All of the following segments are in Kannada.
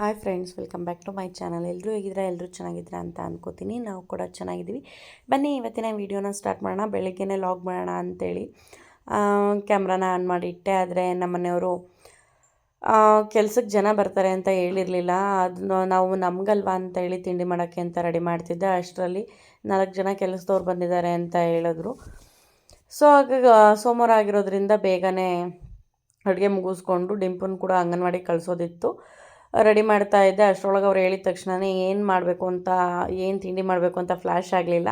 Hi friends, welcome back to my channel. ಎಲ್ಲರೂ ಹೇಗಿದ್ರೆ ಎಲ್ಲರೂ ಚೆನ್ನಾಗಿದ್ದೀರಾ ಅಂತ ಅನ್ಕೋತೀನಿ. ನಾವು ಕೂಡ ಚೆನ್ನಾಗಿದ್ದೀವಿ. ಬನ್ನಿ, ಇವತ್ತಿನ ವೀಡಿಯೋನ ಸ್ಟಾರ್ಟ್ ಮಾಡೋಣ. ಬೆಳಗ್ಗೆನೇ ಲಾಗ್ ಮಾಡೋಣ ಅಂತೇಳಿ. ಕ್ಯಾಮ್ರಾನ ಆನ್ ಮಾಡಿಟ್ಟೆ ಆದರೆ ನಮ್ಮ ಮನೆಯವರು ಕೆಲ್ಸಕ್ಕೆ ಜನ ಬರ್ತಾರೆ ಅಂತ ಹೇಳಿರಲಿಲ್ಲ. ಅದನ್ನ ನಾವು ನಮಗಲ್ವಾ ಅಂತ ಹೇಳಿ ತಿಂಡಿ ಮಾಡೋಕ್ಕೆ ಅಂತ ರೆಡಿ ಮಾಡ್ತಿದ್ದೆ. ಅಷ್ಟರಲ್ಲಿ ನಾಲ್ಕು ಜನ ಕೆಲಸದವ್ರು ಬಂದಿದ್ದಾರೆ ಅಂತ ಹೇಳಿದ್ರು. ಸೊ ಆಗ ಸೋಮವಾರ ಆಗಿರೋದ್ರಿಂದ ಬೇಗನೆ ಅಡುಗೆ ಮುಗಿಸ್ಕೊಂಡು, ಡಿಂಪುನ ಕೂಡ ಅಂಗನವಾಡಿ ಕಳಿಸೋದಿತ್ತು. ರೆಡಿ ಮಾಡ್ತಾ ಇದ್ದೆ. ಅಷ್ಟರೊಳಗೆ ಅವ್ರು ಹೇಳಿದ ತಕ್ಷಣವೇ ಏನು ಮಾಡಬೇಕು ಅಂತ, ಏನು ತಿಂಡಿ ಮಾಡಬೇಕು ಅಂತ ಫ್ಲ್ಯಾಶ್ ಆಗಲಿಲ್ಲ.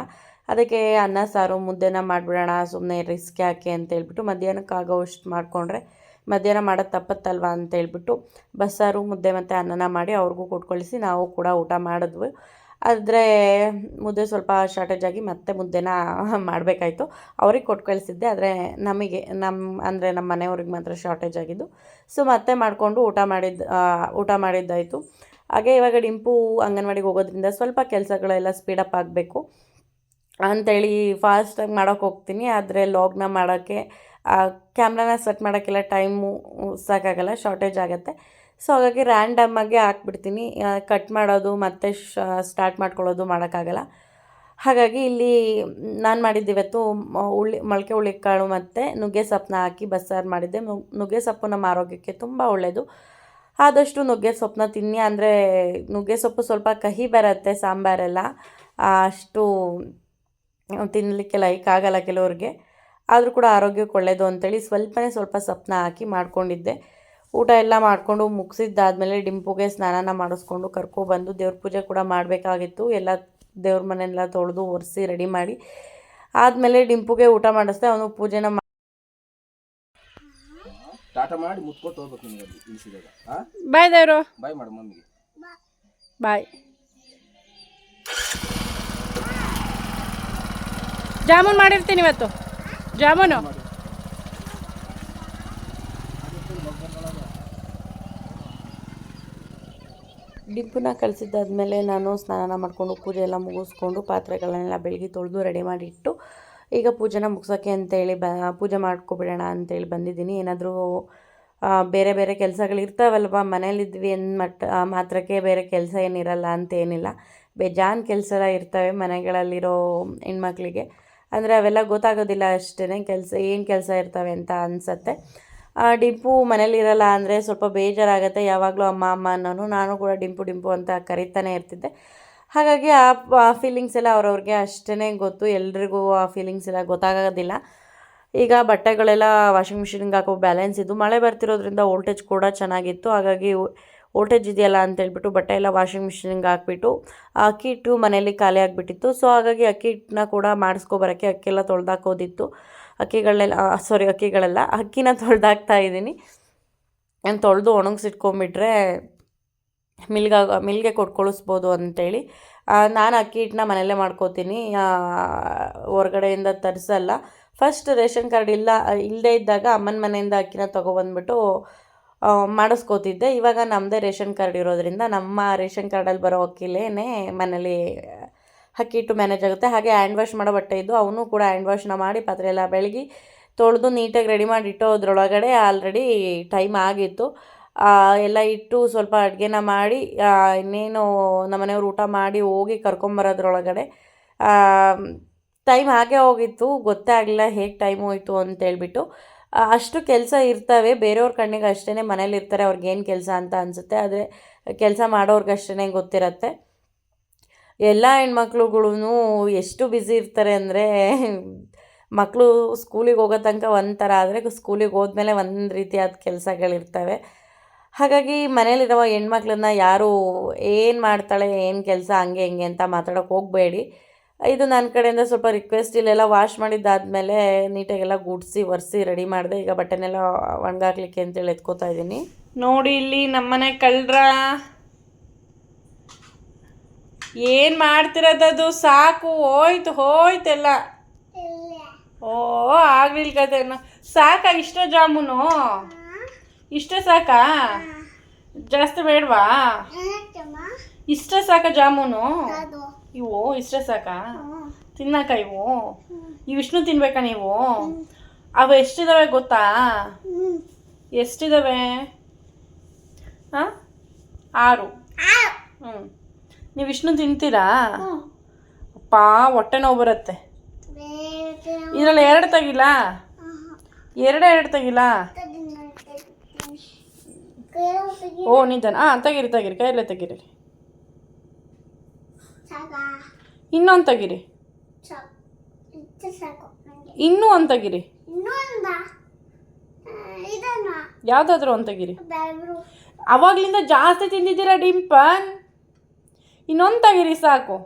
ಅದಕ್ಕೆ ಅನ್ನ, ಸಾರು, ಮುದ್ದೆನ ಮಾಡಿಬಿಡೋಣ ಸುಮ್ಮನೆ ರಿಸ್ಕ್ ಯಾಕೆ ಅಂತ ಹೇಳ್ಬಿಟ್ಟು ಮಧ್ಯಾಹ್ನಕ್ಕೆ ಆಗೋವಷ್ಟು ಮಾಡಿಕೊಂಡ್ರೆ ಮಧ್ಯಾಹ್ನ ಮಾಡೋದು ತಪ್ಪತ್ತಲ್ವ ಅಂತ ಹೇಳ್ಬಿಟ್ಟು ಬಸ್ಸಾರು, ಮುದ್ದೆ ಮತ್ತು ಅನ್ನನ ಮಾಡಿ ಅವ್ರಿಗೂ ಕೊಟ್ಕೊಳಿಸಿ ನಾವು ಕೂಡ ಊಟ ಮಾಡಿದ್ವಿ. ಆದರೆ ಮುದ್ದೆ ಸ್ವಲ್ಪ ಶಾರ್ಟೇಜ್ ಆಗಿ ಮತ್ತೆ ಮುದ್ದೆನ ಮಾಡಬೇಕಾಯ್ತು. ಅವ್ರಿಗೆ ಕೊಟ್ಟು ಕಳಿಸಿದ್ದೆ, ಆದರೆ ನಮಗೆ ನಮ್ಮ ಅಂದರೆ ನಮ್ಮ ಮನೆಯವ್ರಿಗೆ ಮಾತ್ರ ಶಾರ್ಟೇಜ್ ಆಗಿದ್ದು. ಸೊ ಮತ್ತೆ ಮಾಡಿಕೊಂಡು ಊಟ ಮಾಡಿದ್ದು ಊಟ ಮಾಡಿದ್ದಾಯಿತು. ಹಾಗೆ ಇವಾಗ ಡಿಂಪು ಅಂಗನವಾಡಿಗೆ ಹೋಗೋದ್ರಿಂದ ಸ್ವಲ್ಪ ಕೆಲಸಗಳೆಲ್ಲ ಸ್ಪೀಡಪ್ ಆಗಬೇಕು ಅಂಥೇಳಿ ಫಾಸ್ಟಾಗಿ ಮಾಡೋಕ್ಕೆ ಹೋಗ್ತೀನಿ. ಆದರೆ ಲಾಗ್ನ ಮಾಡೋಕ್ಕೆ ಕ್ಯಾಮ್ರಾನ ಸೆಟ್ ಮಾಡೋಕ್ಕೆಲ್ಲ ಟೈಮು ಸಾಕಾಗಲ್ಲ ಶಾರ್ಟೇಜ್ ಆಗುತ್ತೆ. ಸೊ ಹಾಗಾಗಿ ರ್ಯಾಂಡಮ್ಮಾಗೆ ಹಾಕ್ಬಿಡ್ತೀನಿ. ಕಟ್ ಮಾಡೋದು ಮತ್ತೆ ಸ್ಟಾರ್ಟ್ ಮಾಡ್ಕೊಳ್ಳೋದು ಮಾಡೋಕ್ಕಾಗಲ್ಲ. ಹಾಗಾಗಿ ಇಲ್ಲಿ ನಾನು ಮಾಡಿದ್ದಿವತ್ತು ಉಳ್ಳಿ, ಮೊಳಕೆ ಹುಳಿಕಾಳು ಮತ್ತು ನುಗ್ಗೆ ಸೊಪ್ಪನ್ನ ಹಾಕಿ ಬಸ್ಸಾರು ಮಾಡಿದ್ದೆ. ನುಗ್ಗೆ ಸೊಪ್ಪು ನಮ್ಮ ಆರೋಗ್ಯಕ್ಕೆ ತುಂಬ ಒಳ್ಳೆಯದು ಆದಷ್ಟು ನುಗ್ಗೆ ಸೊಪ್ಪನ್ನ ತಿನ್ನಿ. ಅಂದರೆ ನುಗ್ಗೆ ಸೊಪ್ಪು ಸ್ವಲ್ಪ ಕಹಿ ಬರುತ್ತೆ ಸಾಂಬಾರೆಲ್ಲ ಅಷ್ಟು ತಿನ್ನಲಿಕ್ಕೆ ಲೈಕ್ ಆಗಲ್ಲ ಕೆಲವ್ರಿಗೆ. ಆದರೂ ಕೂಡ ಆರೋಗ್ಯಕ್ಕೆ ಒಳ್ಳೆಯದು ಅಂತೇಳಿ ಸ್ವಲ್ಪನೇ ಸ್ವಲ್ಪ ಸೊಪ್ಪನ್ನ ಹಾಕಿ ಮಾಡ್ಕೊಂಡಿದ್ದೆ. ಊಟ ಎಲ್ಲ ಮಾಡಿಕೊಂಡು ಮುಗಿಸಿದ್ದಾದಮೇಲೆ ಡಿಂಪುಗೆ ಸ್ನಾನನ ಮಾಡಿಸ್ಕೊಂಡು ಕರ್ಕೊಬಂದು ದೇವ್ರ ಪೂಜೆ ಕೂಡ ಮಾಡಬೇಕಾಗಿತ್ತು. ಎಲ್ಲ ದೇವ್ರ ಮನೆಯೆಲ್ಲ ತೊಳೆದು ಒರೆಸಿ ರೆಡಿ ಮಾಡಿ ಆದಮೇಲೆ ಡಿಂಪುಗೆ ಊಟ ಮಾಡಿಸ್ದೆ ಅವನು ಪೂಜೆನ ಟಾಟಾ ಮಾಡಿ ಮುತ್ಕೊಟ್ಟು ಹೋಗ್ಬೇಕು ಇಳಿಸಿದಾಗ. ಬಾಯ್ ದೇವರು. ಬಾಯ್ ಮಾಡು ಮಮ್ಮಿಗೆ. ಬಾಯ್. ಜಾಮೂನ್ ಮಾಡಿರ್ತೀನಿ ಇವತ್ತು. ಜಾಮೂನು. ಡಿಂಪುನ ಮೇಲೆ ನಾನು ಸ್ನಾನ ಮಾಡಿಕೊಂಡು ಪೂಜೆ ಎಲ್ಲ ಮುಗಿಸ್ಕೊಂಡು ಪಾತ್ರೆಗಳನ್ನೆಲ್ಲ ಬೆಳಗ್ಗೆ ತೊಳೆದು ರೆಡಿ ಮಾಡಿಟ್ಟು ಈಗ ಪೂಜೆನ ಮುಗ್ಸೋಕ್ಕೆ ಅಂತೇಳಿ ಬ, ಪೂಜೆ ಮಾಡ್ಕೊಬಿಡೋಣ ಅಂತೇಳಿ ಬಂದಿದ್ದೀನಿ. ಏನಾದರೂ ಬೇರೆ ಬೇರೆ ಕೆಲಸಗಳು ಇರ್ತಾವಲ್ವ? ಮನೇಲಿದ್ವಿ ಮಟ್ಟ ಮಾತ್ರಕ್ಕೆ ಬೇರೆ ಕೆಲಸ ಏನಿರಲ್ಲ ಅಂತ ಏನಿಲ್ಲ. ಬೇಜಾನ್ ಕೆಲಸ ಎಲ್ಲ ಇರ್ತವೆ ಮನೆಗಳಲ್ಲಿರೋ ಹೆಣ್ಮಕ್ಳಿಗೆ. ಅಂದರೆ ಅವೆಲ್ಲ ಗೊತ್ತಾಗೋದಿಲ್ಲ ಅಷ್ಟೇ ಕೆಲಸ, ಏನು ಕೆಲಸ ಇರ್ತವೆ ಅಂತ ಅನಿಸತ್ತೆ. ಡಿಂಪು ಮನೇಲಿರಲ್ಲ ಅಂದರೆ ಸ್ವಲ್ಪ ಬೇಜಾರಾಗುತ್ತೆ, ಯಾವಾಗಲೂ ಅಮ್ಮ ಅಮ್ಮ ಅನ್ನೋನು. ನಾನು ಕೂಡ ಡಿಂಪು ಡಿಂಪು ಅಂತ ಕರಿತಾನೆ ಇರ್ತಿದ್ದೆ. ಹಾಗಾಗಿ ಆ ಫೀಲಿಂಗ್ಸ್ ಎಲ್ಲ ಅವ್ರವ್ರಿಗೆ ಅಷ್ಟೇ ಗೊತ್ತು. ಎಲ್ರಿಗೂ ಆ ಫೀಲಿಂಗ್ಸ್ ಎಲ್ಲ ಗೊತ್ತಾಗೋದಿಲ್ಲ. ಈಗ ಬಟ್ಟೆಗಳೆಲ್ಲ ವಾಷಿಂಗ್ ಮಿಷಿನ್ಗೆ ಹಾಕೋ ಬ್ಯಾಲೆನ್ಸ್ ಇದ್ದು ಮಳೆ ಬರ್ತಿರೋದ್ರಿಂದ ವೋಲ್ಟೇಜ್ ಕೂಡ ಚೆನ್ನಾಗಿತ್ತು. ಹಾಗಾಗಿ ವೋಲ್ಟೇಜ್ ಇದೆಯಲ್ಲ ಅಂತ ಹೇಳ್ಬಿಟ್ಟು ಬಟ್ಟೆ ಎಲ್ಲ ವಾಷಿಂಗ್ ಮಿಷಿನ್ಗೆ ಹಾಕ್ಬಿಟ್ಟು ಅಕ್ಕಿ ಹಿಟ್ಟು ಮನೇಲಿ ಖಾಲಿ ಆಗಿಬಿಟ್ಟಿತ್ತು. ಸೊ ಹಾಗಾಗಿ ಅಕ್ಕಿ ಹಿಟ್ಟನ್ನ ಕೂಡ ಮಾಡಿಸ್ಕೊಬರೋಕ್ಕೆ ಅಕ್ಕಿ ಎಲ್ಲ ತೊಳ್ದಾಕೋದಿತ್ತು ಅಕ್ಕಿಗಳನ್ನೆಲ್ಲ ಸಾರಿ ಅಕ್ಕಿಗಳೆಲ್ಲ ಅಕ್ಕಿನ ತೊಳೆದಾಕ್ತಾ ಇದ್ದೀನಿ. ನಾನು ತೊಳೆದು ಒಣಗಿಸಿಟ್ಕೊಂಬಿಟ್ರೆ ಮಿಲ್ಗೆ ಮಿಲ್ಗೆ ಕೊಟ್ಕೊಳಿಸ್ಬೋದು ಅಂತೇಳಿ. ನಾನು ಅಕ್ಕಿ ಹಿಟ್ಟನ್ನ ಮನೆಯಲ್ಲೇ ಮಾಡ್ಕೋತೀನಿ. ಹೊರಗಡೆಯಿಂದ ತರಿಸಲ್ಲ. ಫಸ್ಟ್ ರೇಷನ್ ಕಾರ್ಡ್ ಇಲ್ಲ ಇಲ್ಲದೇ ಇದ್ದಾಗ ಅಮ್ಮನ ಮನೆಯಿಂದ ಅಕ್ಕಿನ ತೊಗೊಬಂದ್ಬಿಟ್ಟು ಮಾಡಿಸ್ಕೋತಿದ್ದೆ. ಇವಾಗ ನಮ್ಮದೇ ರೇಷನ್ ಕಾರ್ಡ್ ಇರೋದ್ರಿಂದ ನಮ್ಮ ರೇಷನ್ ಕಾರ್ಡಲ್ಲಿ ಬರೋ ಅಕ್ಕಿಲೇ ಮನೇಲಿ ಅಕ್ಕಿ ಹಿಟ್ಟು ಮ್ಯಾನೇಜ್ ಆಗುತ್ತೆ. ಹಾಗೆ ಹ್ಯಾಂಡ್ ವಾಶ್ ಮಾಡೋ ಬಟ್ಟೆ ಇದ್ದು ಅವನು ಕೂಡ ಹ್ಯಾಂಡ್ ವಾಶ್ನ ಮಾಡಿ ಪಾತ್ರೆ ಎಲ್ಲ ಬೆಳಗಿ ತೊಳೆದು ನೀಟಾಗಿ ರೆಡಿ ಮಾಡಿ ಇಟ್ಟೋದ್ರೊಳಗಡೆ ಆಲ್ರೆಡಿ ಟೈಮ್ ಆಗಿತ್ತು. ಎಲ್ಲ ಇಟ್ಟು ಸ್ವಲ್ಪ ಅಡುಗೆನ ಮಾಡಿ ಇನ್ನೇನು ನಮ್ಮನೆಯವ್ರು ಊಟ ಮಾಡಿ ಹೋಗಿ ಕರ್ಕೊಂಬರೋದ್ರೊಳಗಡೆ ಟೈಮ್ ಹಾಗೆ ಹೋಗಿತ್ತು. ಗೊತ್ತೇ ಆಗಲಿಲ್ಲ ಹೇಗೆ ಟೈಮ್ ಹೋಯಿತು ಅಂತೇಳ್ಬಿಟ್ಟು ಅಷ್ಟು ಕೆಲಸ ಇರ್ತವೆ. ಬೇರೆಯವ್ರ ಕಣ್ಣಿಗೆ ಅಷ್ಟೇ ಮನೇಲಿ ಇರ್ತಾರೆ ಅವ್ರಿಗೇನು ಕೆಲಸ ಅಂತ ಅನಿಸುತ್ತೆ. ಆದರೆ ಕೆಲಸ ಮಾಡೋರ್ಗಷ್ಟೇ ಗೊತ್ತಿರತ್ತೆ. ಎಲ್ಲ ಹೆಣ್ಮಕ್ಳುಗಳೂ ಎಷ್ಟು ಬ್ಯುಸಿ ಇರ್ತಾರೆ ಅಂದರೆ ಮಕ್ಕಳು ಸ್ಕೂಲಿಗೆ ಹೋಗೋ ತನಕ ಒಂಥರ, ಆದರೆ ಸ್ಕೂಲಿಗೆ ಹೋದ್ಮೇಲೆ ಒಂದು ರೀತಿಯಾದ ಕೆಲಸಗಳಿರ್ತವೆ. ಹಾಗಾಗಿ ಮನೇಲಿರುವ ಹೆಣ್ಮಕ್ಳನ್ನ ಯಾರು ಏನು ಮಾಡ್ತಾಳೆ, ಏನು ಕೆಲಸ, ಹಂಗೆ ಹಿಂಗೆ ಅಂತ ಮಾತಾಡೋಕೆ ಹೋಗಬೇಡಿ. ಇದು ನನ್ನ ಕಡೆಯಿಂದ ಸ್ವಲ್ಪ ರಿಕ್ವೆಸ್ಟ್ ಇಲ್ಲೆಲ್ಲ ವಾಶ್ ಮಾಡಿದ್ದಾದಮೇಲೆ ನೀಟಾಗೆಲ್ಲ ಗುಡಿಸಿ, ಒರೆಸಿ ರೆಡಿ ಮಾಡಿದೆ, ಈಗ ಬಟ್ಟೆನೆಲ್ಲ ಒಣಗಾಕ್ಲಿಕ್ಕೆ ಅಂತೇಳಿ ಎತ್ಕೋತಾ ಇದ್ದೀನಿ. ನೋಡಿ ಇಲ್ಲಿ ನಮ್ಮನೆ ಕಳ್ರ. ಏನು ಮಾಡ್ತಿರೋದದು? ಸಾಕು ಹೋಯ್ತು ಹೋಯ್ತೆಲ್ಲ ಓ ಆಗ್ಲಿಲ್ಲ ಕತೆ. ಸಾಕಾ ಇಷ್ಟ ಜಾಮೂನು? ಇಷ್ಟ ಸಾಕಾ? ಜಾಸ್ತಿ ಬೇಡವಾ? ಇಷ್ಟ ಸಾಕ ಜಾಮೂನು? ಇವು ಇಷ್ಟ ಸಾಕಾ? ತಿನ್ನಕ ಇವು? ಇವಿಷ್ಟು ತಿನ್ಬೇಕಾ ನೀವು? ಅವು ಎಷ್ಟಿದಾವೆ ಗೊತ್ತಾ? ಎಷ್ಟಿದಾವೆ? ಹಾಂ ಆರು. ಹ್ಞೂ ನೀವು ವಿಷ್ಣು ತಿಂತೀರಾ? ಅಪ್ಪ ಹೊಟ್ಟೆ ನೋವು ಬರುತ್ತೆ. ಇದರಲ್ಲಿ ಎರಡು ತೆಗಿಲ್ಲ ಎರಡೇ ಎರಡು ತೆಗಿಲ್ಲ ಓ ನಿಧಾನ. ಹಾಂ ತೆಗಿರಿ ತೆಗಿರಿ. ಕೈಯಲ್ಲೇ ತೆಗಿರಿ. ಇನ್ನೊಂದು ತೆಗಿರಿ. ಇನ್ನೂ ಒಂದು ತೆಗಿರಿ. ಯಾವುದಾದ್ರೂ ಒಂದು ತೆಗಿರಿ. ಅವಾಗ್ಲಿಂದ ಜಾಸ್ತಿ ತಿಂದಿದ್ದೀರಾ ಡಿಂಪನ್? ಇನ್ನೊಂದು ತಗಿರಿ ಸಾಕು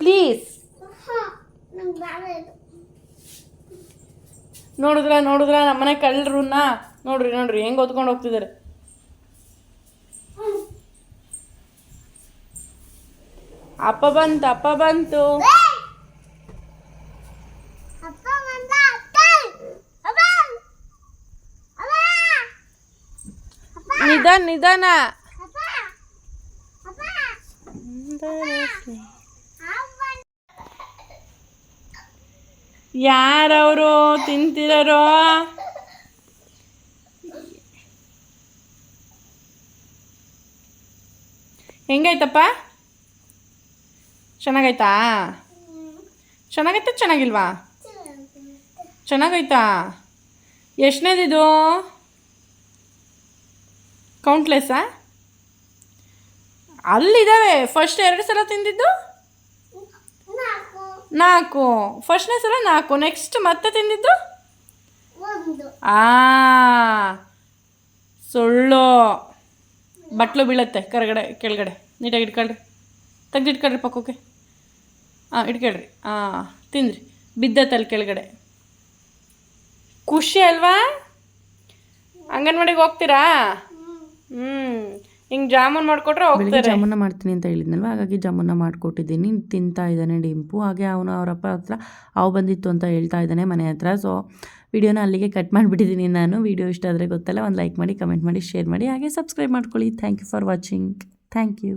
ಪ್ಲೀಸ್ ನೋಡಿದ್ರ ನೋಡಿದ್ರ, ನಮ್ಮನೆ ಕಳ್ಳರನ್ನ? ನೋಡ್ರಿ ನೋಡ್ರಿ, ಹೆಂಗ್ ಓದ್ಕೊಂಡು ಹೋಗ್ತಿದ್ದಾರೆ ಅಪ್ಪ ಬಂತು ಅಪ್ಪ ಬಂತು. ನಿಧಾನ ನಿಧಾನ. ಯಾರವರು ತಿಂತಿರೋ ಹೆಂಗೈತಪ್ಪ ಚೆನ್ನಾಗೈತಾ ಚೆನ್ನಾಗೈತಾ ಚೆನ್ನಾಗಿಲ್ವಾ? ಚೆನ್ನಾಗೈತಾ? ಎಷ್ಟನೇದಿದು? ಕೌಂಟ್ಲೆಸ್ಸಾ ಅಲ್ಲಿದ್ದಾವೆ ಫಸ್ಟ್ ಎರಡು ಸಲ ತಿಂದಿದ್ದು? ನಾಲ್ಕು. ಫಸ್ಟ್ನೇ ಸಲ ನಾಲ್ಕು. ನೆಕ್ಸ್ಟ್ ಮತ್ತೆ ತಿಂದಿದ್ದು? ಆ ಸುಳ್ಳು. ಬಟ್ಲು ಬೀಳತ್ತೆ ಕರಗಡೆ ಕೆಳಗಡೆ. ನೀಟಾಗಿ ಇಟ್ಕೊಳ್ರಿ. ತೆಗ್ದು ಇಟ್ಕೊಳ್ರಿ ಪಕ್ಕಕ್ಕೆ ಹಾಂ ಇಟ್ಕೊಳ್ರಿ. ಹಾಂ ತಿಂದ್ರಿ. ಬಿದ್ದತ್ತಲ್ಲಿ ಕೆಳಗಡೆ. ಖುಷಿ ಅಲ್ವಾ? ಅಂಗನವಾಡಿಗೆ ಹೋಗ್ತೀರಾ? ಹ್ಞೂ ಹಿಂಗೆ ಜಾಮೂನ್ ಮಾಡಿಕೊಟ್ರೆ ಹೋಗ್ತಾರೆ. ಜಾಮೂನ ಮಾಡ್ತೀನಿ ಅಂತ ಹೇಳಿದ್ನಲ್ವ? ಹಾಗಾಗಿ ಜಾಮೂನ ಮಾಡಿಕೊಟ್ಟಿದ್ದೀನಿ. ತಿಂತಾ ಇದ್ದಾನೆ ಡಿಂಪು. ಹಾಗೆ ಅವನು ಅವರಪ್ಪ ಹತ್ರ ಅವು ಬಂದಿತ್ತು ಅಂತ ಹೇಳ್ತಾ ಇದ್ದಾನೆ ಮನೆ ಹತ್ರ. ಸೊ ವಿಡಿಯೋನ ಅಲ್ಲಿಗೆ ಕಟ್ ಮಾಡಿಬಿಟ್ಟಿದ್ದೀನಿ ನಾನು. ವಿಡಿಯೋ ಇಷ್ಟ ಆದರೆ ಗೊತ್ತಲ್ಲ, ಒಂದು ಲೈಕ್ ಮಾಡಿ ಕಮೆಂಟ್ ಮಾಡಿ ಶೇರ್ ಮಾಡಿ. ಹಾಗೆ ಸಬ್ಸ್ಕ್ರೈಬ್ ಮಾಡ್ಕೊಳ್ಳಿ. Thank you for watching thank you